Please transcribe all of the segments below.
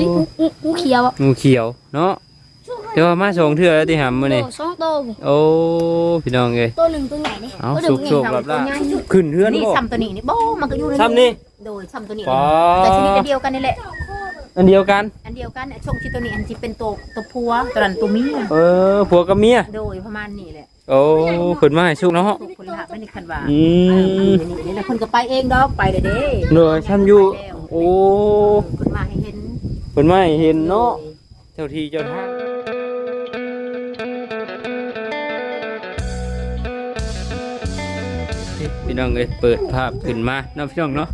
ลิงูงูงูเขียวอะงูเขียวเนาะแต่ว่ามาสองเทื่อแล้วที่หำมื้อนี้โสองโตวโอ้พี่น้องเอ้ยตัวหนึ่งตัวใหญ่เนี่ยเอาตัวหนึ่สุงกไงๆรับๆขึ้นเฮือนนี่บ่ซ้ำตัวนี้นี่โบ้มันก็อยู่ในซ้ำนี่โดยซ้ำตัวนี้ป๋อแต่ชนิดเดียวกันนี่แหละอันเดียวกัน อันเดียวกันเนี่ยชงที่ตัวนี้อันที่เป็นตัวตัวพัวตัวนั้นตัวเมียเออผัวกับเมียโดยประมาณนี้แหละโอ้ขึ้นมาให้สุกเนาะถูกคนละหักไม่ได้คันว่าอืมนี่นี่แหละคนก็ไปเองดอกไปเด้อเด้เหนื่อยทำอยู่โอ้คนมาให้เห็น เพิ่นมาให้เห็นเนาะเจ้าที่เจ้าทางพี่น้องเอ้ยเปิดภาพขึ้นมาเนาะพี่น้องเนาะ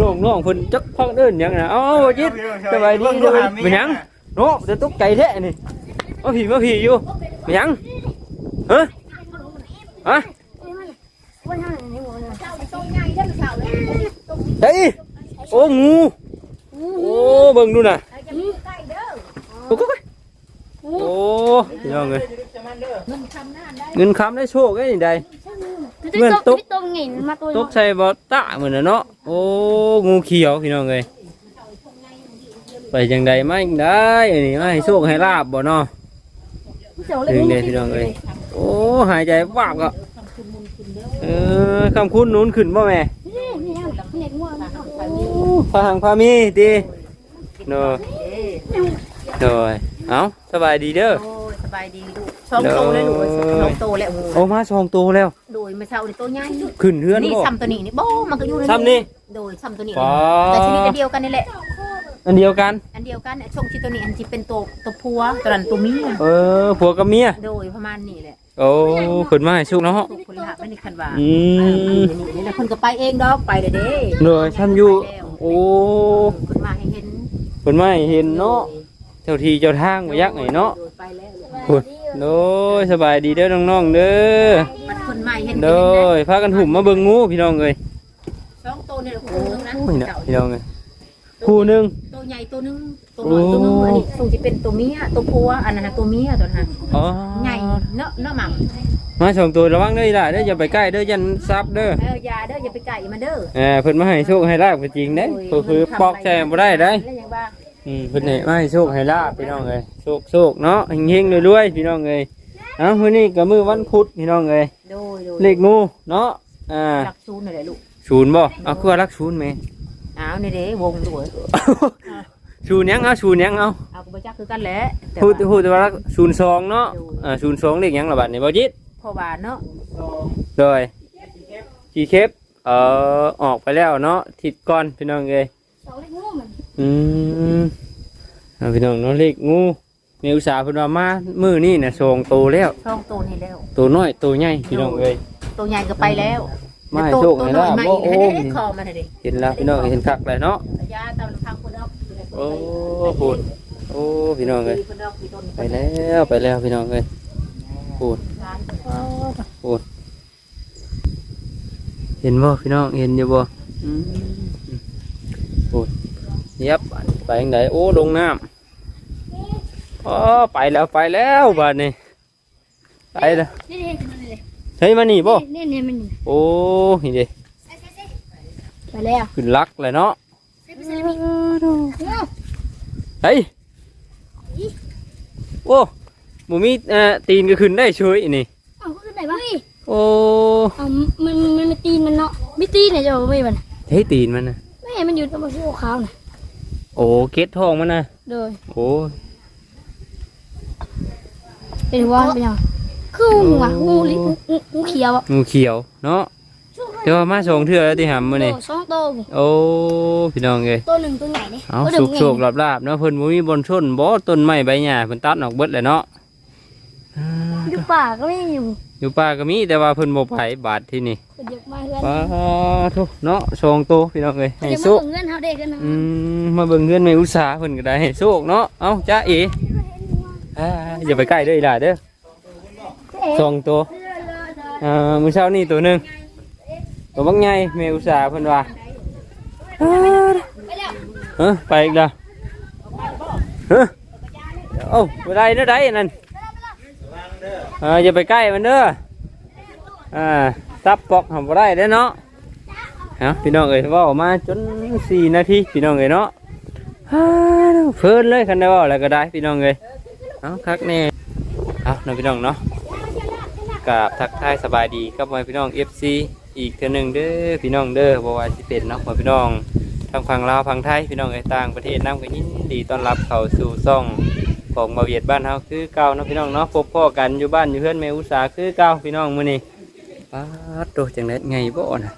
น้องน้องเพิ่นจักพักเดินหยังน่ะเอ้าจิตสบายดีสบายดีเป็นหยังเนาะจะตกใจแท้นี่มาผีมาผีอยู่เป็นหยังฮะฮะวันนั้นนี่หมดเลยเฮ้ยโอ้งู โอ้เบิ่งดูน่ะโอ้โหโอ้พี่น้องเอ้ยเงินคำได้โชคได้นี่ใดเงื่อนตกตัวไงมาตัวตกใส่บอตะเหมือนน่ะเนาะโอ้งูเขียวพี่น้องเอ้ยไปจังใดมาจังได้อันนี้มาให้โชคให้ลาบบ่เนาะถึงเด้พี่น้องเอ้ยโอ้หายใจวาบก็เออคำคุณนู้นขึ้นบ่แม่นี่นี่นี่งู พาหังพามีดีเนาะโดยเอ้าสบายดีเด้อโอ้ยสบายดีลูกสองโตเลยลูกสองโตแล้วโอ้โอ้มาสองตัวแล้วโดยไม่เศร้าในตัวใหญ่ขึ้นเฮือนนี่บ่ซ้ำตัวนี้นี่โบ้มันก็อยู่ในซ้ำนี่โดยซ้ำตัวนี้ป๋อแต่ชนิดเดียวกันนี่แหละอันเดียวกัน อันเดียวกันเนี่ยชงที่ตัวนี้อันที่เป็นตัวตัวพัวตัวนั้นตัวเมียเออผัวกับเมียโดยประมาณนี้แหละ โอ้ขึ้นมาให้สุกเนาะถูกคนละหักไม่ได้คันว่าอืมนี่นี่แหละคนก็ไปเองดอกไปเด้อเด้เหนื่อยทำอยู่โอ้คนมาให้เห็นขึ้นมาให้เห็นเนาะเจ้าที่เจ้าทางมายักไหนเนาะโดยไปแล้วพูดโดยสบายดีเด้อน้องๆเด้อมันคนมาให้เห็นโดยพากันหุ่มมาเบิ่งงูพี่น้องเอ้ยสองตัวนี่แหละคู่นึงนะโอ้ยน่ะพี่น้องเอ้ยคู่หนึงตัวใหญ่ตัวนึง ตัวน้อยตัวนึงอันนี้ตัวที่เป็นตัวเมียตัวพัวอันนั้นน่ะตัวเมียตัวนั้นอ๋อใหญ่เนาะเนาะหม่ำมาสองตัวระวังเด้อล่ะเด้ออย่าไปใกล้เด้อยันซับเด้อเอออยาเด้ออย่าไปไก่มันเด้อเออเพิ่นมาให้โชคให้ลาบก็จริงเด้เพิ่นปอกแซมบ่ได้เด้แล้วยังว่าอืมเพิ่นให้มาให้โชคให้ลาบพี่น้องเอ้ยโชคโชคเนาะเฮงๆรวยๆพี่น้องเอ้ยเอ้ามื้อนี้ก็มื้อวันพุธพี่น้องเอ้ยโดยโดยเลขงูเนาะอ่ารักซูนหน่อยเลยลูกศูนย์บ่เอาคือว่ารักศูนย์แหม่อ้าวนี่เด้วงด้วย ศูนย์หยังเอาศูนย์หยังเอาเอาก็บ่จักคือกันแหละแต่พูดว่าพูดแต่ว่ารักศูนย์สองเนาะอ่าศูนย์สองเลขหยังล่ะบัดนี้บ่จิตเพราะว่าเนาะเลยกี่เคปเอ่อออกไปแล้วเนาะทิศก่อนพี่น้องเอ้ยสองเล็กงูมันอืมเอาพี่น้องเนาะเลขงูแมีอุตสาห์เพิ่นว่ามามื้อนี้น่ะสองโตวแล้วช่องโตนี่แล้วตัวน้อยตัวใหญ่พี่น้องเอ้ย ตัวใหญ่ก็ไปแล้วมาให้ตัวโชคตัวให้น้อลายบมาบ่อีกโอ้ให้ยได้คอมันน่ะดิเห็นแล้วพี่น้องเห็นคักเลยเนาะยาตามทางคนเอา โอ้พูดโอ้พี่น้องเอ้ยคนเอาพี่ต้นไปแล้วไปแล้วพี่น้องเอ้ยพูดพูดเห็นบ่พี่น้องเห็นอยู่บ่อืมพูดเย็บไปทางไหนโอ้ลงน้ำอ๋อไปแล้วไปแล้วบ้านนี้ไปแล้วนี่นี่มันเลยเฮ้ยมานี่บ่นี่นี่มันโอ้นี่เด้ไปแล้วขึ้นลักเลยเนาะงู เฮ้ยโอ้หมูมีเอ่อตีนก็ขึ้นได้เฉยนี่เอาขึ้นไหนบ้างโอ้เอามันมันมันตีนมันเนาะไม่ตีนเนี่ยจะบอกไม่มันเฮ้ยตีนมันนะไม่มันอยู่ตรงบนที่ขาวน่ะโอ้เก็ดทองมันนะโดยโอ้เป็นว่าเป็นยังคืองูอะงูลิงูงูเขียวอะงูเขียวเนาะ แต่ว่ามาสองเทื่อแล้วที่หำมื้อนี้สองโตวโอ้พี่น้องเอ้ยตัวหนึ่งตัวใหญ่เนี่ยเอาตัวสุกไงโศกลาบๆเนาะเพิ่นบ่มีบนชนบ่ต้นไม้ใบหญ้าเพิ่นตัดออกเบิดเลยเนาะอ่าอยู่ป่าก็ไม่อยู่อยู่ป่าก็มีแต่ว่าเพิ่นบ่ไปบาดที่นี่คนเยอะมากเพื่อนว้าทุเนาะสองโตวพี่น้องเอ้ยให้เดี๋ยวสุมากเงินเขาเด็กกันนะอืมมาเบิ่งเฮือนแม่อุตสาหเพิ่นก็ได้ให้โชคเนาะ เอ้าจ้าเอ๋อ่าอย่าไปใกล้เด้ออีหล่าเด้อสองตัวอ่ามื้อเช้านี่ตัวหนึง ตัวบักใหญ่แม่อุตสาหเพิ่นว่าเออไปอีกแล้วเฮ้อเอ้าบ่ได้เด้อได้อันนั่นอ่าอย่าไปใกล้มันเด้ออ่าตับปอกทำบ่ได้เด้อเนาะฮะพี่น้องเอ้ยเว่าออกมาจนสี่นาทีพี่น้องเอ้ยเนาะฮ่าเพิ่นเลยคันได้เว่าอะไรก็ได้พี่น้องเลยเอาคักแน่เอาเนาะพี่น้องเนาะกับทักทายสบายดีกับพ่อแม่พี่น้อง FC อีกเทื่อหนึงเด้อพี่น้องเด้อบ่ว่าสิเป็นเนาะพ่อพี่น้องทางฝั่งลาวฝั่งไทยพี่น้องเอ้ยต่างประเทศนำก็ยินดีต้อนรับเข้าสู่ซ่องของมาเวียดบ้านเฮาคือเก่าเนาะพี่น้องเนาะพบพ่อกันอยู่บ้านอยู่เฮือนแม่อุตสาคือเก่าพี่น้องมื้อนี้ป๊าดโตจังได๋ไงบ่น่ะ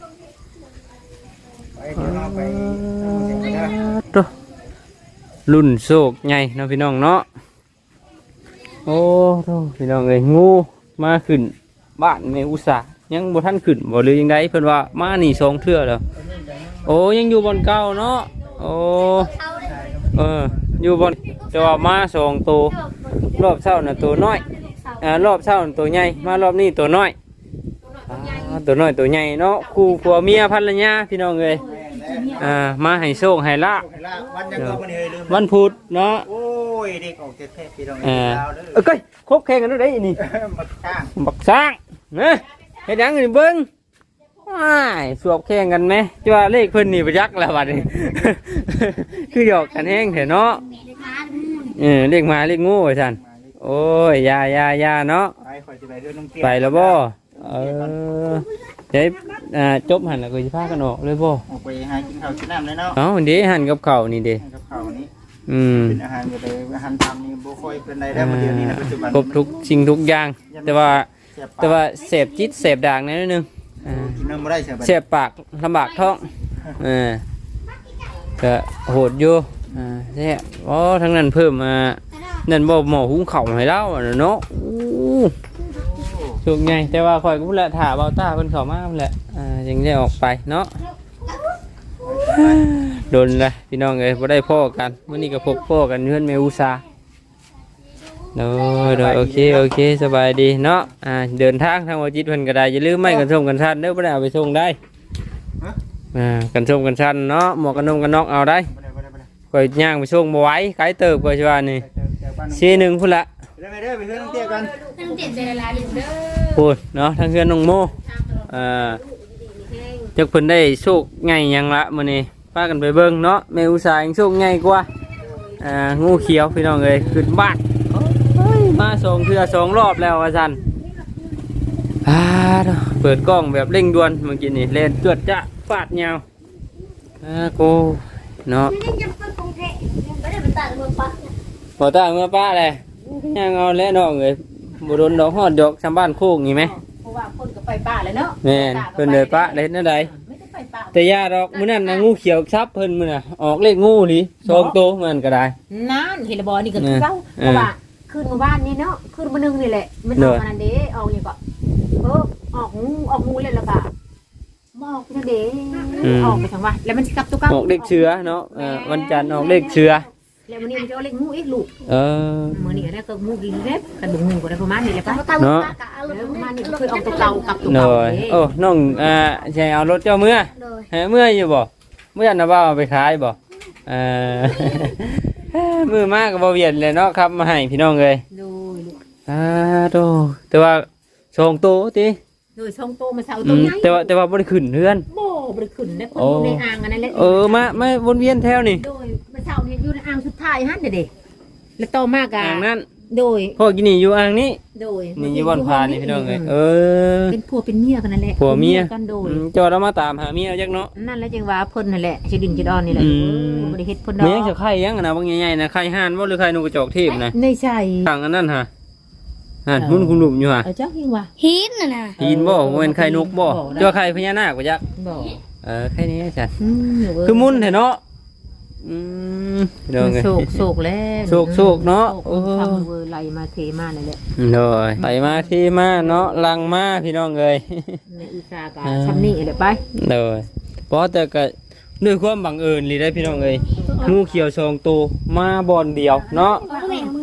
ตัวรุ่นโศกใหญ่เนาะพี่น้องเนาะโอ้โธ่พี่น้องเอ้ยงูมาขึ้นบ้านในอุตสา ยังบ่ทันขึ้นบ่หรือยังไงเพิ่นว่ามานี่สองเทื่อแล้วโอ้ยังอยู่บอนเก่าเนาะโอ้เอออยู่บอนแต่ว่ามาสองตัวรอบเช้าน่ะตัวน้อยอ่ารอบเช้าน่ะตัวใหญ่มารอบนี้ตัวน้อยอ่าตัวน้อยตัวใหญ่เนาะคู่ผัวเมียภรรยาพี่น้องเอ้ยอ่ามาให้โชคให้ลาบวันยังก็มันเฮยลืมวันพุธเนาะโอ้ยเด็กออกเทศพี่น้องเออดาวเด้เอ้ยเก้ยคบแข่งกันด้วยได้อีนี่อมาข้างบักสร้างเนะ เฮ็ดหยังนี่เบิ่งว้ายสวบแข่งกันไหมจ้ว่าเลขเพิ่นนี่ประยักษ์แล้วบัดนี้ คือหยอกกันแห้งเถอะเนาะเออเลขมาเลขงูไว้ซั่นโอ้ยอยาอยาอยาเนาะไปคอยจะไปด้วยน้องเตี้ยไปแล้วบ่เออเดี๋ยวอ่าจบหันแล้วก็สิพากันออกเลยบ่ออกไปหากินข้าวกินน้ำเลยเนาะเอ้าเดี๋ยวหันกับข้าวนี่เด้กับข้าวนี้อืมเป็นอาหารก็เลยอาหารตามนี่บ่ค่อยเป็นไรได้มาเดี๋ยวนี้นะปัจจุบันครบทุกสิ่งทุกอย่าง แต่ว่าเสียบปาก แต่ว่าเสพจิตเสพด่างนิดนึงอ่ากินน้ำไม่ได้เสียบเสพปากลำบากท้องเออก็โหดอยู่อ่าแซ่บอ๋อทั้งนั้นเพิ่มมานั่นบ่หมอหุงเข่าวให้เราอะเนาะอู้สุกไงแต่ว่าคอยก็พูดแหละถ่าเบาตาเพิ่นเข้ามาพุ่นแหละอ่ายังได้ออกไปเนาะโดนเลยพี่น้องเอ้ยบ่ได้พ่อกันมื้อนี้ก็พบพ่อกันเพื่อนแม่อุตสา โดยโดยโอเคโอเคสบายดีเนาะอ่าเดินทางทางวจิตเพิ่นก็ได้อย่าลืมไม่กันส่งกันชันเด้อบ่ได้เอาไปส่งได้อ่ากันส่งกันชันเนาะหมวกกันนงกันนอกเอาได้ไม่ได้ไม่ได้ไม่ได้ก็ย่างไปส่งบ่ไหวไกลเติบกว่าสิว่านี่ไปเจอเจอบ้านน้องซีหนึงพุ่นละเด้อไปเด้อไปเพื่อนน้องเตี้ยกันตั้งเจ็ดเวลาอยู่เด้อพูดเนาะทางเฮือนน้องโมอ่าจักเพิ่นได้โชคใหญ่หยังละมื้อนี้พากันไปเบิ่งเนาะแม่อุตสาห์ยังโชคใหญ่กว่าอ่างูเขียวพี่น้องเอ้ยขึ้นบ้านเฮ้ย มาสองเทื่อสองรอบแล้วว่าซั่นอ่าเนาะเปิดกล้องแบบเร่งด่วนเมื่อกี้นี่เล่นจวดจะฟาดยาวอ่าโกเนาะไม่ได้จะเป็นกรุงเทพไม่ได้เป็นต่างเมืองปักพอตาเมื่อป้าเลยยังเอาแล้วน้องเอ้ยบุรุษดอกฮอดดอกชาวบ้านโคกนี่ไหมเพราะว่าคนก็ไปป่าแล้วเนาะแม่นเพิ่นเลยป้าเล่นนั่นใดไม่ได้ไปป่าแต่ยาดอกมื้อนั้นนะงูเขียวซับเพิ่นมื้อน่ะออกเลขงูนี่สองโตวมันก็ได้นั่นเห็นและบอนี่ก็คือเก้าเออเพราะว่า คืนเมื่อวานนี้เนาะคืนมื้อนึงนี่แหละมันออกอันนั้นเด้ออกอย่างก็เออออกงูออกงูเลยแล้วก็มาออกนั่นเด้ออกไปทางว่าแล้วมันสิกลับตัวเก้าออกเลขเชื้อเนาะเออวันจันทร์ออกเลขเชื้อแล้ววันนี้มันจะเอาเลขงูอีกลูกเออมื้อนี้ก็ได้ก็งูอีกเล็บกันบ่งูก็ได้ประมาณนี้แหละแต่ป่ะก็ตั้งเนาะปากกะเอาแล้วลประงมาณนี้ลเคยออกตัวเก่ากับตัวหน่เก่าอยโอ้น้องอ่าใช่เอารถเจ้าเมื่อเลยเฮ้ยเมื่อยอยู่บ่เมื่อนะบ่าวเอาไปขายบ่เออ มือมากก็บ่เวียนเลยเนาะครับ มาให้พี่น้องเลยโดยลูกอ่าโตแต่ว่าสองโตติโดยช่องโตมาเสาอืตัวมใหญ่แต่ว่าแต่ว่าบ่ได้ขึ้นเฮือนโบ่บ่ได้ขึ้นได้คนโอ้อยู่ในอ่างอันนั้นแหละเออมามาวนเวียนแถวนี่โดยมาเสาเนี่ยอยู่ในอ่างสุดท้ายหั่นเด้เด้แล้วต่อมากอะอ่างนั้น โดยพ่อกินนี่อยู่อ่างนี้โดยนี่อยู่บ่อนพานี่พี่น้องเอ้ยเออ เป็นผัวเป็นเมียกันนั่นแหละผัวเมียกันโดย อืมเจอเรามาตามหาเมียจักเนาะ นั่นแหละจังว่าเพิ่นนั่นแหละสิดินจิดอนนี่แหละอืม บ่ได้เฮ็ดเพิ่นดอแม่งจะกไข่ยังอะนะบางใหญ่ๆนะไข่ห่านบ่หรือไข่นกกระจอกเทพนะในใช่ทางอันนั้นฮะห่านหุ่นคุณหนุ่มอยู่ฮะ เอาจักยิงว่า หินน่ะนะหินบ่บ่เป็นไข่นกบ่บ่นะเจ้าไข่พญานาคบ่จักบ่เออไข่นี้จ้ะอืมเว้ยคือมุนแท้เนาะ อืมเดี๋ยวไงโศกโศกแล้วโศกโศกเนาะโศกโอ้ ทำเวอร์ไหลมาเทมานั่นแหละโดยไปมาที่มาเนาะลังมาพี่น้องเอ้ย ในอุตสาหกรรอ่ามชำนี่แหละไปโดยเพราะแต่ก็ด้วยความบังเอิญเลยได้พี่น้องเอ้ยงูเขียวสองตัวมาบอนเดียวเนาะ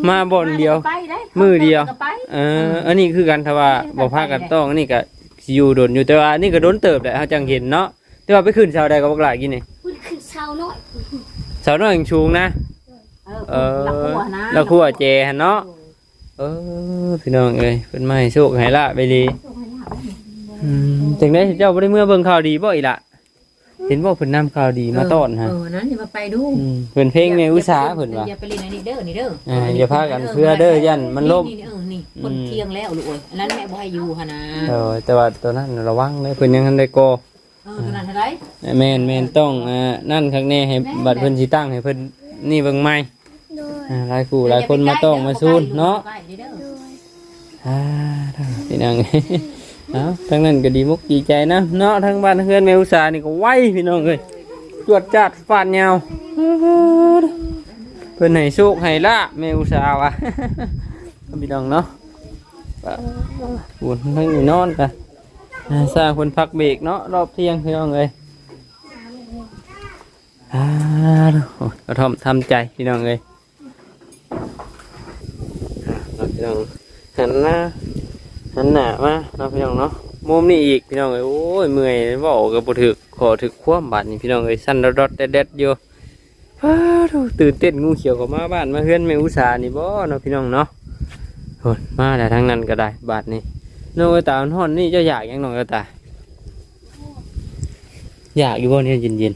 มาบอนเดียว ไปได้มือเดียวก็ไปเอออันนี้คือกันถ้าว่าบ่พากันต้องอันนี้ก็สิอยู่โดนอยู่แต่ว่าอันนี่ก็โดนเติบแหละเฮาจังเห็นเนาะแต่ว่าไปขึ้นเสาใดก็บ่กล้ากินนี่ มันคือเสาน้อย เสาน้อยยังชูงนะ เอเอออละขัวนะแล้วครัวเจหั่นเนาะ เออพี่น้องเอ้ยเพิ่นมาให้โชคให้ลาบไปดีอืมจังได๋เจ้าบ่ได้เมื่อเบิ่งข่าวดีบ่อีหล่ะเห็นว่าเพิ่นนำข่าวดีมาต้อนฮะเออนั้นอย่ามาไปดูมเพิ่นเพลงแม่อุตสาหเพิ่นว่าอย่าไปเล่นอันนี้เด้อนี่เด้ออ่าอย่าพากันเพื่อเด้อยันมันล่มนี่ๆเออนี่คนเที่ยงแล้วลูกเอ้ยอันนั้นแม่บ่ให้อยู่หั่นนะเออแต่ว่าตัวนั้นระวังเด้อเพิ่นยังทันได้ก่อ เออตัวนั้นเท่าไหร่แม่นแม่นต้องอ่านั่นข้างแน่ให้บัดเพิ่นสิตั้งให้เพิ่นนี่เบิ่งใหม่โดยอ่าหลายคู่หลายคนมาต้องมาซูนเนาะใกล้ๆเด้อโดยอ่าพี่น้องเอ้าทั้งนั้นก็ดีมุกดีใจนะเนาะทั้งบ้านทั้งเฮือนแม่อุตสาหนี่ก็ไวพี่น้องเอ้ยจวดจัดฟาดยาวเพิ่นให้โชคให้ลาบแม่อุตสาหว่ะพี่น้องเนาะบุญทั้งนี่นอนกันอ่า สร้างคนพักเบรกเนาะรอบเที่ยงพี่น้องเอ้ยอาโอ้ยกระทอมทำใจพี่น้องเอ้ยอ่าพี่น้องหันหน้าหันหน้ามาเนาพี่น้องเนาะมุมนี้อีกพี่น้องเอ้ยโอ้ยเมื่อยเว่ากับบุถึกขอถึกคว่ำบาดนี่พี่น้องเอ้ยสั้นรดๆเด็ดๆอยู่อ้าวโถ่ตื่นเต้นงูเขียวก็มาบ้านมาเฮือนแม่อุตสาหนี่บ่เนาะพี่น้องเนาะโหมาแต่ทั้งนั้นก็ได้บาทนี้ น้องกระตายห่อนนี่เจ้าอยากยังน้องกระตายอยากอยู่บ่เนี่ยเย็น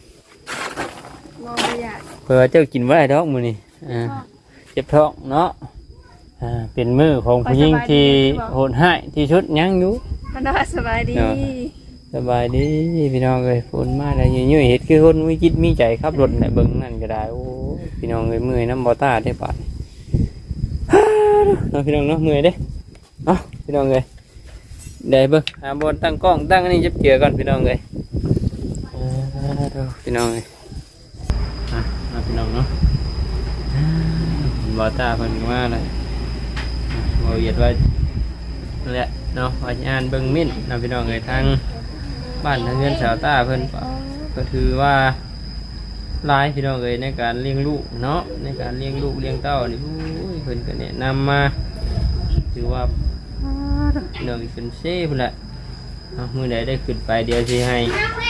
บ่อยากๆเผื่อเจ้ากินไว้ดอกมื้อนี้อ่าเจ็บท้องเนาะอ่าเป็นมือของผู้หญิงที่โหดห้ายที่สุดยังอยู่มันน่าสบายดีเนาะสบายดีพี่น้องเอ้ยฝนมาแล้วยุ่ยๆเฮ็ดคือคนมีจิตมีใจขับรถในเบิ่งนั่นก็ได้โอ้พี่น้องเอ้ยเมื่อยน้ำบ่ตาได้ปาดฮ่าเนาะพี่น้องเนาะเมื่อยเด้เนาะพี่น้องเอ้ย ได้เบิ่งหาบนตั้งกล้องตั้งอันนี้จับเจือก่อนพี่น้องเอ้ยพี่น้องเอ้ยอะมาพี่น้องเนาะอ่าบ่ตาเพิ่นมาเลยอะบ่เหยียดไว้นั่นแหละเนาะว่าญานเบิ่งมิ้นนะพี่น้องเอ้ยทางบ้านทางเงินสาวตาเพิ่นก็ถือว่าหลายพี่น้องเอ้ยในการเลี้ยงลูกเนาะในการเลี้ยงลูกเลี้ยงเต้านี่โอ้เพิ่นก็แนะนำมาถือว่า พี่น้องอีกเป็นเซ่พุ่นแหละเนาะมื้อใดได้ขึ้นไปเดี๋ยวสิให้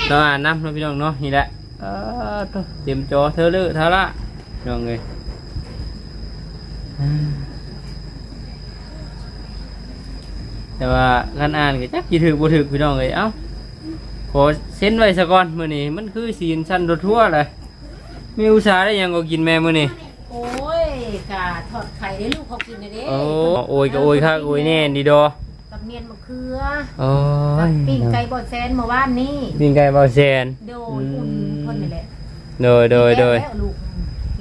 เราอ่านนำเนาะพี่น้องเนาะนี่แหละเออเตรียมจอเธอเลอะเธอละพี่น้องเอ้ยอ่าแต่ว่าการอ่านก็จักสิถือบ่ถือพี่น้องเอ้ยเอ้าขอเซ็นไว้ซะก่อนมื้อนี้มันคือสีนชั้นรถทั่วเลยมีอุตสาห์ได้หยังก็กินแม่มื้อนี้โอ้ยกะทอดไข่ได้ลูกเขากินได้เด้โอ้โอ้ยก็โอ้ยคักโอ้ยแน่ดีดอกับเนี ยนมะเขือโอ้กับยปิ้งไก่บดแซนเมื่อวานนี้ปิ้งไก่เบาแซนโดยอุ่นเพิ่นนี่แหละโดยโดยโดยกินแล้วลูก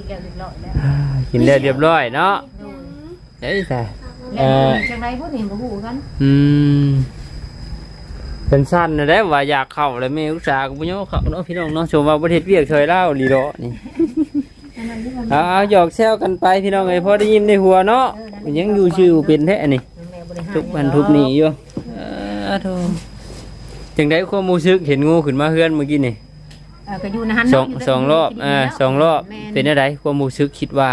กินแล้วเรียบร้อยแล้วกินได้เรียบร้อยเนาะโดยเฮ้ยแต่แล้วลูกจังไรพวกนี้บ่ฮู้กันอืมเป็นสั้นนะได้ว่าอยากเข้าแล้วแม่อุตสาห์ก็บ่ยอมเข้าเนาะพี่น้องเนาะชมว่าประเทศเวียกช่วยเล่าลีดอนี่อันนั้นที่มัน เอาเอาหยอกแซวกันไปพี่น้องเอ้ยพอได้ยินในหัวเนาะมันยังอยู่ชื่อเป็นแท้นี่ แม่บ่ได้หาทุกวันทุกหนีอยู่เออโธ่จังได้ความรู้สึกเห็นงูขึ้นมาเฮือนเมื่อกี้นี่เออก็อยู่นะฮันสองสองรอบอ่าสองรอบเป็นแม่อะไรความรู้สึกคิดว่า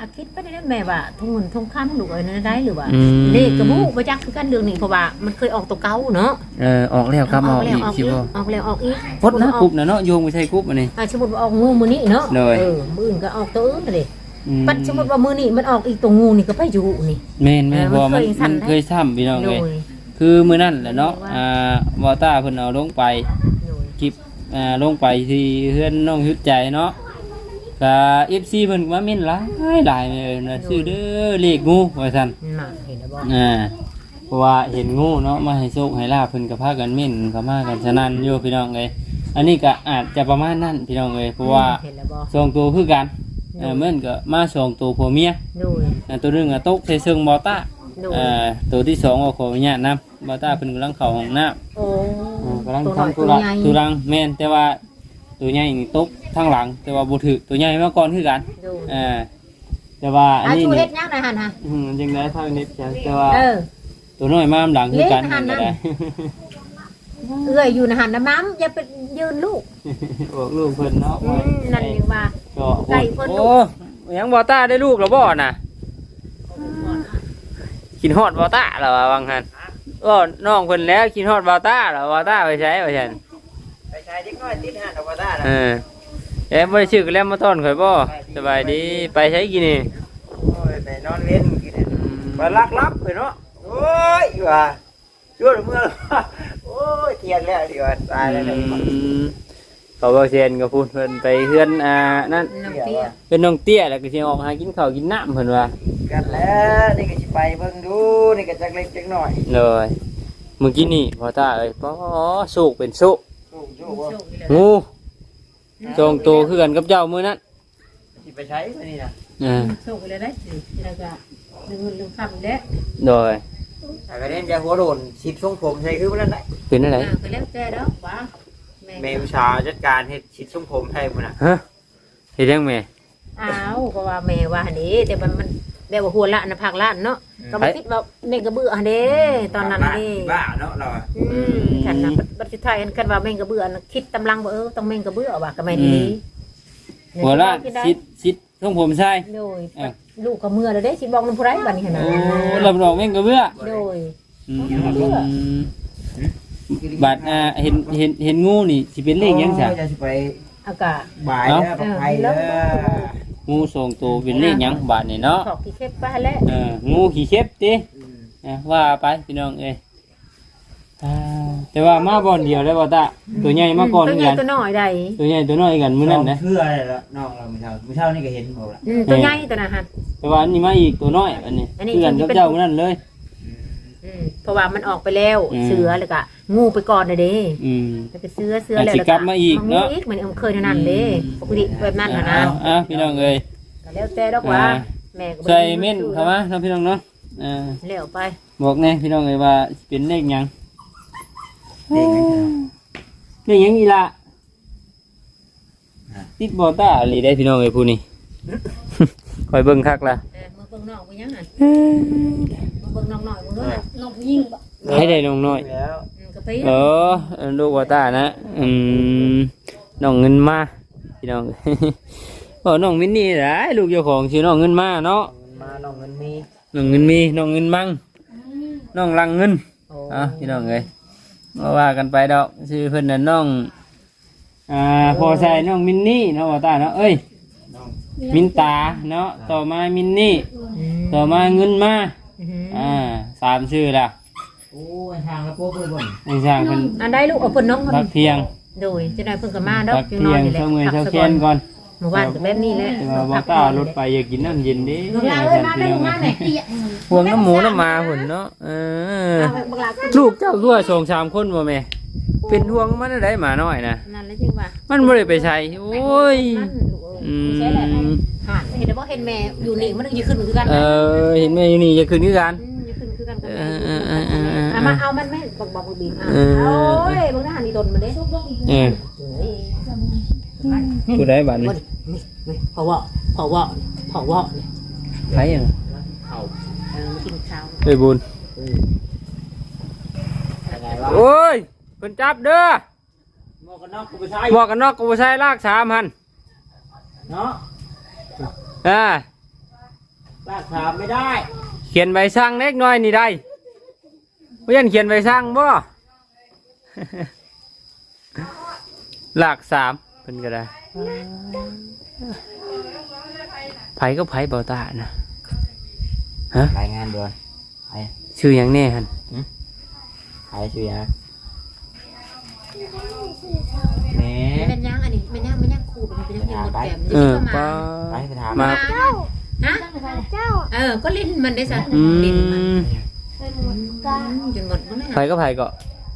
อาคิดไปได้แม่ว่าทุ่งเงินทุ่งค้ำลูกเอ้ยนั่นได้หรือว่าอืม เลขกระบุบ่จักคือกันเรื่องนี้เพราะว่ามันเคยออกตัวเก่าเนาะเออออกแล้วครับออกแล้วอีกออกสิอีกบ่ออกแล้วออกอีกพดนะกรุ๊ปนะเนาะโยงไปใช่กรุ๊ปอันนี้ อ่าสมมุติว่าออกงูมื้อนี้เนาะเลยเออมื้ออื่นก็ออกตัวอื่นเลยอืม ปัดสมมุติว่ามื้อนี้มันออกอีกตัวงูนี่ก็ไปอยู่นี่ แม่นแม่นเออเพราะว่ามันมันเคยสั่มันนได้เคยซ้ำพี่น้องโดเลยยคือมื้อนั้นแหละเนาะว่าอ่าวอต้าเพิ่นเอาลงไปโดยคลิปอ่าลงไปที่เฮือนน้องฮึดใจเนาะก็เอฟซีเพิ่นก็มาเม่นหลายหลายเลยนะชื่อเด้อเลขงูว่าซั่นน่ะเห็นแล้วบ่อ่าเพราะว่าเห็นงูเนาะมาให้โชคให้ลาบเพิ่นก็พากันเม่นก็มากันฉะนั้นอยู่พี่น้องเอ้ยอันนี้ก็อาจจะประมาณนั้นพี่น้องเอ้ยเพราะว่าเห็นแล้วบ่สองตัวคือกันเอ่าเหมือนก็มาสองตัวผัวเมียโดยอ่าตัวหนึงก็ตกใส่เชิงบอต้าโดยอ่าตัวที่สองก็ขออนุญาตนํบอต้าเพิ่นกำลังเข้าห้องน้ำ โอ้อ่ากำลังตัวน้อยทำธุตัวระใหญ่ธุรังแม่นแต่ว่าตัวใหญ่นี่ตกทางหลัง แต่ว่าบ่ถือตัวใหญ่มาก่อนคือกันโดยอ่าแต่ว่าอันอานี้ชูนี่เฮ็ดยังนะหั่นฮะอืมจังได๋ทางนี้จ้ะแต่ว่าเออ ตัวน้อยมาหลังคือกันเล่นหันนั่นก็ได้เอื้อยอยู่นะหั่นน้ำน้ำอย่าไปยืนลูก บอกลูกเพิ่นเนาะอืมนั่นยังว่า ก็ไก่เพิ่นลูกโอ้ยังบ่ต้าได้ลูกแล้วบ่น่ะกินฮอดบ่ต้าแล้วว่าวังหันโอ้น้องเพิ่นแล้วกินฮอดบ่ต้าแล้วบ่ต้าไปใช้ว่าซั่นไปชายเด็กน้อยติดหาดอกว่าได้เออเอ๊ะบ่ได้ชื่อกันแล้วมาต้อนข่อยบ่สบายดีไปใช้กินนี่โอ้ยไปนอนเล่นกินเนี่ยมาลักลับไปเนาะโอ้ยว่าช่วยเมื่อโอ้ยเทียนแล้วดีกว่าตายแล้วเนี่ยอืม เขาบ่เซียนก็พูดเพิ่นไปเฮือนอ่านั่นน้องเตี้ยเป็นน้องเตี้ยแล้วก็สิออกหากินข้าวกินน้ำเพิ่นว่ากันแล้วนี่ก็สิไปเบิ่งดูนี่ก็จักเล็กจักน้อยเลยเมื่อกี้นี่พอตาเอ้ยป้อสุกเป็นสุกสู้สู้บ่งูจงโตคือกันกับเจ้ามื้อนั้นสิไปใช้มื้อนี้น่ะอ่าส่งไปเลยได้แล้วก็ลืมเงินลืมคำแล้วโดยถ้าก็เล่นจะหัวโดนชิดทรงผมใส่คือบ่นั่นได้เป็นอะไรอ่าไปแล้วแต่แล้วว้า แม่แม่อุตสาห์จัดการเฮ็ดชิดทรงผมให้พุ่นน่ะฮะเฮ็ดยังแม่ อ้าวเพราะว่าแม่ว่าหันนี้แต่มันมันแบบว่าหัวละนะภาคละเนาะก็มาคิดว่าแม่งกระเบื่อหันเด้ตอนนั้นเด้บ้าเนาะเราอะอืมฉันนะบัดสุดท้ายกันว่าแม่งกระเบื่อนะคิดตำลังว่าเออต้องแม่งกระเบื่อว่ะก็ไม่ดีหัวละชิดชิดทรงผมใช่ โดยลูกก็เมื่อแล้วเด้สิบอกนำผู้ไรบัดนี้หั่นโอ้นะลำดอกแม่งกระเบื้อโดย อืม บาดอ่าเห็นเห็นเห็นงูนี่สิเป็นเลขยังซะโอ้จะสิไปอากาศบ่ายแล้วไปเด้องูสองตัวเป็นเลขยังบาดนี่เนาะขอบที่เข็บไปแล้วเอองูขี้เข็บติอะว่าไปพี่น้องเอ้ยอ่าแต่ว่ามาบ่อนเดียวได้บ่ตาตัวใหญ่มาก่อนตัวเหมืใหอญ่นกันตัวน้อยใดตัวใหญ่ตัวน้อยกันมื้อนั้นนะเพื่ออะไรละน้องเรามื้อเช้ามื้อเช้านี่ก็เห็นบ่ล่ะอืมตัวใหญ่ตัวน่ะฮะแต่ว่าอันนี้มาอีกตัวน้อยอันนี้อันนี้เพื่อนกับเจ้ามื้อนั้นเลยอืม เพราะว่ามันออกไปแล้ว อืม เสือแล้วก็งูไปก่อนน่ะเด้อืม แล้วก็เสือเสืออะแล้วสิกลับมาอีกเนาะอีกเหมือนเคยเท่านั้นเด้อืมปกติแบบนั้นน่ะนะอ่าอะพี่น้องเอ้ย ก็แล้วแต่ดอกว่าอ่า แม่ก็บ่ใส่ได้เม่นเข้ามาเนาะพี่น้องเนาะอ่าแล้วไปบอกแน่พี่น้องเอ้ยว่าเป็นเลขหยังเด็กเลขหยังอีละติดบอต้าอีหลีได้พี่น้องเอ้ยผู้นี้ คอยเบิ่งคักล่ะเออมือเบิ่งน้องไปยังหั่นมือ เบิ่งน้องหน่อยมึงเด้อน้องผู้หญิงบ่ให้ได้น้องน้อย แล้วอืมก็ไปเออลูกบอต้านะอืมน้องเงินมาพี่น้องบอกน้องมินนี่ได้ลูกเจ้าของชื่อน้องเงินมาเนาะมาน้องเงินมีน้องเงินมีน้องเงินมั่งน้องลังเงินโอ้อะพี่น้องเอ้ยมาว่ากันไปดอกชื่อเพิ่นน่ะน้องอ่าพอใส่น้องมินนี่เนาะบอต้าเนาะเอ้ยน้องมินตาเนาะต่อมามินนี่อืมต่อมาเงินมา อืมอ่าสามชื่อละโอ้ยทางละโป๊ะเลยบ่นไอ้ช่างเพิ่นอันใดลูกเอาเพิ่นน้องพักเที่ยงโดยจะได้เพิ่นก็มาดอกพักจังเที่น้ยอยงนี่แหละเช้ามือพัเช้ากเที่ยงก่อนเมื่อวานก็แบบนี้แหละแต่ว่าบอต้ารถไปอยากกินน้ำเย็นเดิลาเลยมาได้ลูกมาแม่เตี้ยห่วงน้ำหมูน้ำหมาหุ่นเนาะเออเอาไปบักลาขึ้นลูกเจ้าด้วยสองสามคนบ่แม่ เป็นห่วงมันได้หมาน้อยนะนั่นแหละจริงว่ามันบ่ได้ไปใช้โอ้ยนั่นลูกเอ้ยอืใช่แหละมห่านเห็นได้บ่เห็นแม่อยู่นี่มันอยู่ขึ้นคือกันเออเห็นแม่อยู่นี่จะคืนคือกัน มอยู่ขึ้นคือกันกับเอแม่อเออเออเออเอามาเอามันแม่บอกบอกบีบอะเออ โอ้ยเบิ่งหน้านี่โดนมันเด้เออเฮ้ยผู้ใดบัดนี้นี่นี่พอว่าพอว่าพอว่าเนี่ยไผอะเข้าเออมากินข้าวเอ้ยบุญยังไงวะโอ้ยเพิ่นจับเด้อหมวกกันน็อกกูไปใช้หมวกกันน็อกกูบ่ใช้ลากสามหันเนาะอ่าลากถามไม่ได้ เขียนใบสั่งเล็กน้อยนี่ได้บ่ยันเขียนใบสั่งบ่ลากสามเพิ่นก็ได้ไผก็ไผเบาตานะรายงานด้วยชื่อหยังแน่หันใครชื่อยัง แหน่เป็นยังอันนี้เป็นยังเป็นยังครูเป็นยังกินหมดแก้มเออมาป้าไปไปถามมาฮะเออ ก็ลิ้นมันได้สัอืลิ้นมันมเป็นหมดกาจนหมดมันไม่ไผก็ไผก็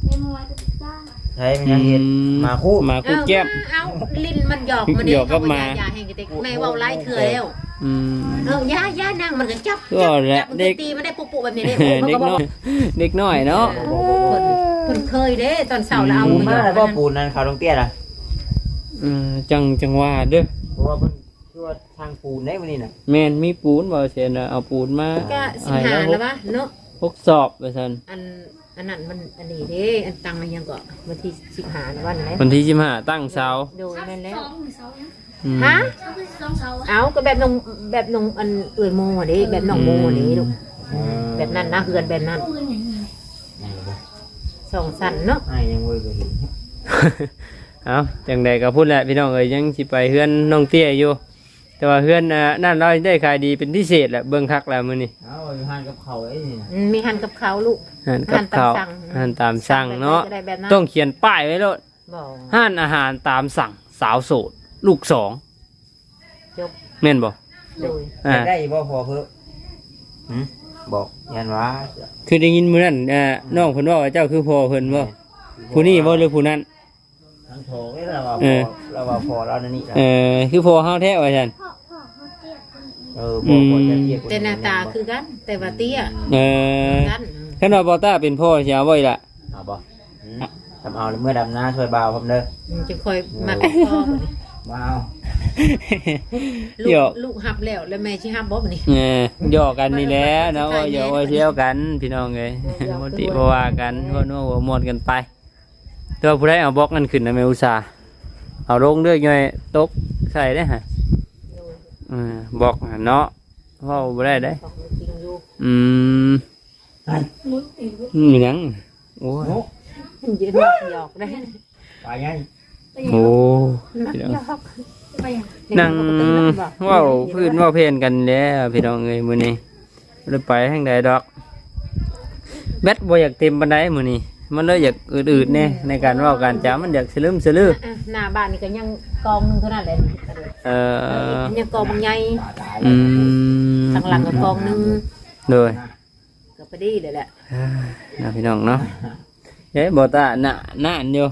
เป็นหมดกาใช่มันยังเห็นมาคู่มาคู่แก้มเอาลิ้นมันหยอกมันหยอกกับหมายาแห่งกระติกแม่เว่าไล่เถื่อแล้วอืมเออย่าย่านั่งมันก็จับก็แหละจับมันเด็กตีมันได้ปุบๆแบบนี้ได้เด็กน้อยเด็กน้อยเนาะ เพิ่นเพิ่นเคยเด้ตอนเช้าแล้วเอาปูมาหยมาอกแล้วก็ปูนนั่นเขาต้องเตี้ยล่ะเออจังจังว่าเด้อเพราะว่าเพิ่นคือว่าทางปูนได้วันนี้น่ะแม่นมีปูนบ่เสียนะเอาปูนมาก็สิหาแล้ววะเนาะพกสอบไปซั่นอันอันนั้นมันอันนี้เด้อันตังมันยังก็วันที่สิบหานะวันไหนวันที่15ตั้งเสาโดยแม่นแล้วสองเสาเนี่ยอืมฮะเสาคือสองเสาเอาก็แบบนงแบบนงอันเอ่ยโมอะเด้แบบน้องโมอะเด้ลูกแบบนั้นนะเฮือนแบบนั้นปืนอย่างนี้ สองสันเนาะไอ้ยังเว้ยก็เห็นเอาจังใดก็พูดแหละพี่น้องเอ้ยยังสิไปเฮือนน้องเตี้ยอยู่ แต่ว่าเฮือนอ่านั่นเราได้ขายดีเป็นพิเศษแหละเบิ่งคักแล้วมื้อนี้เอาอยู่หันกับเขาไอ้นี่น่ะอืมมีหันกับเขาลูก อาหารกับข้าวอาหารตามสั่งเนาะแบบใดก็ได้แบบนั้น ต้องเขียนป้ายไว้แล้วบ่ห้านอาหารตามสั่งสาวโสดลูกสองจบแม่นบ่โดย อ่าได้บ่พอเพิ่มหืม บอกยันว่าคือได้ยินมื้อนั้นเอ่อน้องเพิ่นว่าว่าเจ้าคือพ่อเพิ่นบ่ผู้นี้บ่หรือผู้นั้น ทั้งโถนี่เราว่าเอพออเราว่าพอเรานั่นนี่เอ่อคือพ่อเฮาแท้ว่าซั่น เออพอพอจะเรียกแต่หน้าตาคือกัน แต่ว่าเตี้ยเอ่อกันคันว่าบ่ต้าเป็นพ่อสิเอาไว้ล่ะ เอาบ่หืมทำเอาเมื่อดำน้าช่วยบ่าวผมเด้ออืมจะคอยมักพ่อบ่นี่ มาเอาลูเดี๋ยวกลูกหับแล้วแล้วแม่สิหับบ่บ่นี่เออหยอกกันนี่แหละเนาะว่าหยอกว่าเที่ยวกันพี่น้องเอ้ยบ่ติบ่ว่ากันบ่นัวบ่ม่วนกันไปแตัวาผู้ใดเอาบล็อกนั้นขึ้นนะแม่อุตส่าห์เอาลงเด้อย่อยตบใส่ได้ฮะเออบอกหั่นเนาะเว้าบ่ได้ได้ของจริงอยู่อืมมีหยังโอ้ย โอ้มันยืนหยอกได้ไปไง โอ้นักพี่น้องหยอกไปยังนั่งเว้าพื้นเว้าเพลนกันแล้วพี่น้องเอ้ยมื้อนี้บ่ได้ไปทางใดดอกแบตบ่อยากเต็มปานใดมื้อนี้มันเลยอยากอืดๆแน่ในการเว้าการจามันอยากสลืมสลืออะหน้าบ้านนี่ก็ยังกองหนึงเท่านั้นแหละนี่เอ่อยังกองบางใหญ่อืมข้างหลังก็กองหนึงโดยก็พอดีเลยแหละนะพี่น้องเนาะเอ๊ะบ่ตาหน้าหน้าอันอยู่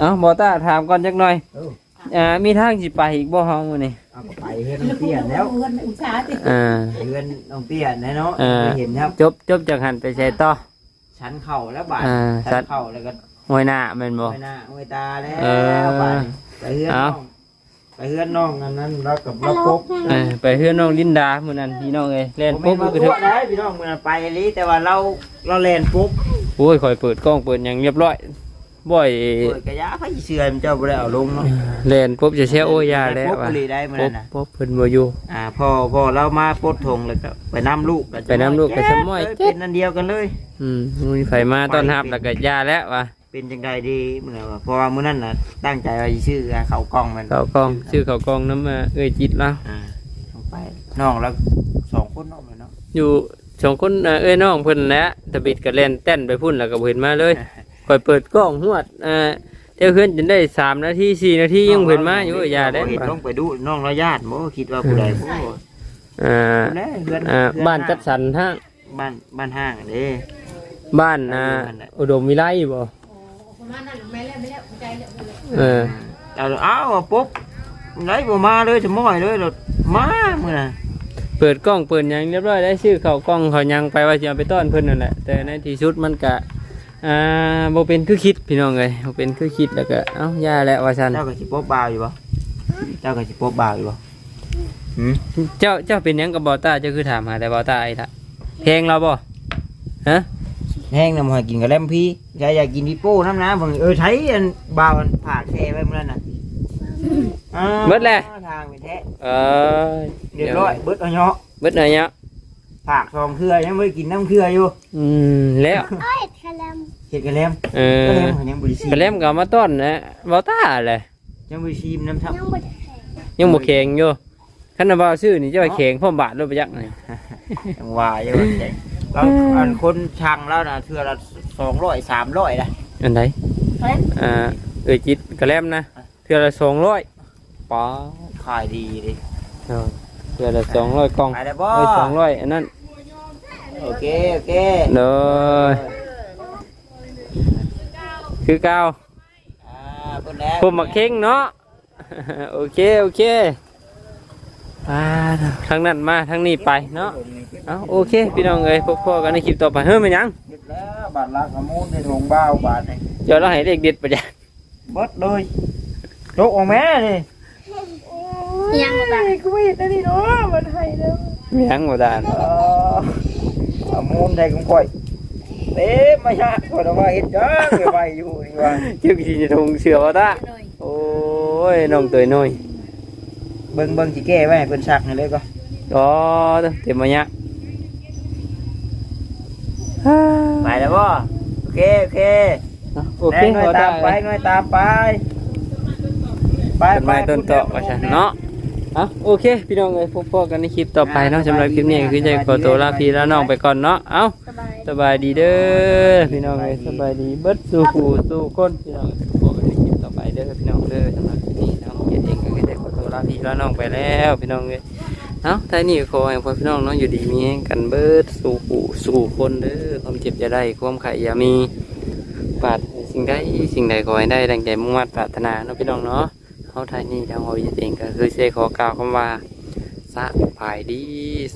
เอ้าบ่ตาถามก่อนจักหน่อยเอออ่ามีทางสิไปอีกบ่เฮามื้อนี้เอาก็ไปเฮือนน้องเตี้ยนแล้วเงินอุตสาหติอ่าไปเฮือนน้องเตี้ยนแน่เนาะเออ ไปเห็นครับ จบจบจากหันไปใช้ต่อ ชั้นเข่าแล้วบาดอ่าชั้ชั้น นเข่าแล้วก็ห้วยหน้าแม่นบ่ไม่หน้าไม่ตาแล้วเออบาดนี้ไปเฮือนเอาน้องไปเฮือนน้องอันนั้นแล้วกับเราปุ๊บเออไปเฮือนน้องลินดามื้อนั้นพี่น้องเอ้ยเล่นผมปุ๊ไม่บมาก็ปุ๊ถึบกได้พี่น้องมันไปลีแต่ว่าเราเราแลนปุ๊บโอ้ยข่อยเปิดกล้องเปิดหยังเรียบร้อย บ่อยเปิดกระยาไฟเชื่อมันเจ้าบ่ได้เอาลงเนาะเล่นปุ๊บจะเสียโอ้ยาแล้วปุ๊บว่ะก็เลยได้มื้อปุ๊นั้บนน่ะปุ๊บเพิ่นบ่อยู่อ่าพอพอเรามาปลดธงแล้วก็ไปน้ำลูกบไปนำลูกกับสมอยเเป็นอันเดียวกันเลย อืมมีไฟมาต้อนรับแล้วก็ยาแล้วว่ะเป็นจังไดดีมื้อนั้นว่าเพราะว่ามื้อนั้นน่ะตั้งใจว่าสิชื่อเขากล้องมันเขากองชื่อเขากองน้ำมาเอ้ยจิตแล้วอ่าลงไปน้องแล้วสองคนน้องเลยเนาะอยู่สองคนอ่าเอ้ยน้องเพิ่นแหละตะบิดกับเล่นเต้นไปพุ่นแล้วก็บ่เห็นมาเลย คอยเปิดกล้องหวดอ่าเที่ยวเพื่อนจนได้สามนาทีสี่นาทียังบ่เห็นมาอยู่อย่าได้เห็นว่ะลงไปดูน้องเราญาติบ่คิดว่าผู้ใดบ่อ่าแน่เฮือนอ่าเฮือบ้านจัดสรรทางบ้านบ้านห้างเด้บ้านอ่าอุดมวิไลบ่ประมาณนั้นแม่แล้วแม่แล้วใจแล้วเออเอาอ้าวปุ๊บไหนบ่มาเลยจะม้อยเลยรถมามื้อน่ะเปิดกล้องเปิดหยังเรียบร้อยได้ชื่อเขากล้องเขายังไปว่าจะเอาไปต้อนเพิ่นนั่นแหละแต่ในที่สุดมันก็ อ่าบ่เป็นคือคิดพี่น้องเอ้ยบ่เป็นคือคิดแล้วก็เอ้าย่าแล้วว่าซั่นเจ้าก็สิปบบ่าวอยู่บ่เจ้าก็สิปบบ่าวอยู่บ่หืมเจ้าเจ้าเป็นหยังกับบอต้าเจ้าคือถามหาแต่บอต้าไอ้ละเพลงเราบ่ฮะแห้งน้ำหอยกินกับแลมพี่ยายอยากกินพี่โป้น้ำน้ำเบิ่งเออไทยอันบ่าวอันผากแท้ไว้มื้อนั้นน่ะอ่าทางไปแท้เออเรียบร้อยเบิดเอาเนาะ เบิดหน่อยเนาะ ผากซองเครือยังไม่ได้กินน้ำเครืออยู่อืมแล้วเอ้ยแคลมเห็ดกระเลมเอกระอเลมเขายังบริซีกระเล่มก็เอามาต้อนนะบอต้าเลยยังบริซีมน้ำทับยังบ่ได้ยังบ่แข็งอยู่คันน่ะบ่าวซื้อนี่เจ้าให้แข็งพร้อมบาทด้วยไปยักนี่ยังว่าอยู่ว่าใจแล้วอันคนช่างแล้วนะเทือละสองร้อยสามร้อยนะอันไหนอ่าเอ้ยจิตกระเล่มนะเทื่อละ200ป๋อขายดีดิเออเทื่อละ200กล่องขายได้บ่ เอ้ย200อันนั้น โอเค โอเคเด้อคือเก่าอ่าเพิ่นแล้วผมมาเข่งเนาะ โอเคโอเคอ่าทางนั้นมาทางนี้ไปเนาะเอาโอเค พี่น้องเอ้ยพบพ่อกันในคลิปต่อไปเฮ้ยมันหยังเรียบแล้วบาทลักขมูลในถุงบ้าวบาทนี่เดี๋ยวเราให้เลขเด็ดไปจ้ะเบิดเลยโจกออกแม่นี่ยังบ่ได้กูไม่เห็นอันนี้เนาะมันให้แล้วมีหยังบ่ได้ เออขมูลไทยของก่อยเต็มมาชะคนเอาว่าเห็ดจังไปไปอยู่ดีกว่าเจ้ากินจะทงเสือบ่ตาเลยโอ้ยน้องเตยน้อยเบิ่งเบิ่งสิแก้ไว้ให้เพิ่นซักนี่เลยก็อ๋อเด้อเต็มมาเนี้ยไปแล้วบ่โอเคโอเคโอเคแน่หน่อยบ่ตาได้มไปหน่อยตามไป ไปต้นไม้ต้นเตาะว่าซั่นเนาะ อะโอเค พี่น้องเอ้ยพบพ่อกันในคลิปต่อไปเนาะสำหรับคลิปนี้ก็คือจะขอตัวลาพี่ลาน้องไปก่อนเนาะเอ้าสบายสบายดีเด้อพี่น้องเอ้ยสบายดีเบิดสู่ผู้สู่คนพี่น้องขอกันในคลิปต่อไปเด้อพี่น้องเด้อสำหรับคลิปนี้น้องเกียรติเองก็ได้ขอตัวลาพี่ลาน้องไปแล้วพี่น้องเอ้ยเอ้าท้ายนี้ขอให้พ่อพี่น้องเนาะอยู่ดีมีแรงกันเบิดสู่ผู้สู่คนเด้อความเจ็บอย่าได้ความไข่อย่ามีปรารถนาสิ่งใดสิ่งใดขอให้ได้ดังใจมุ่งมั่นปรารถนาเนาะพี่น้องเนาะ เฮาท้ายนี้ทางเอาเกียรติเองก็คือสิขอกล่าวคำว่าสบายดี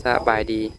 สบายดี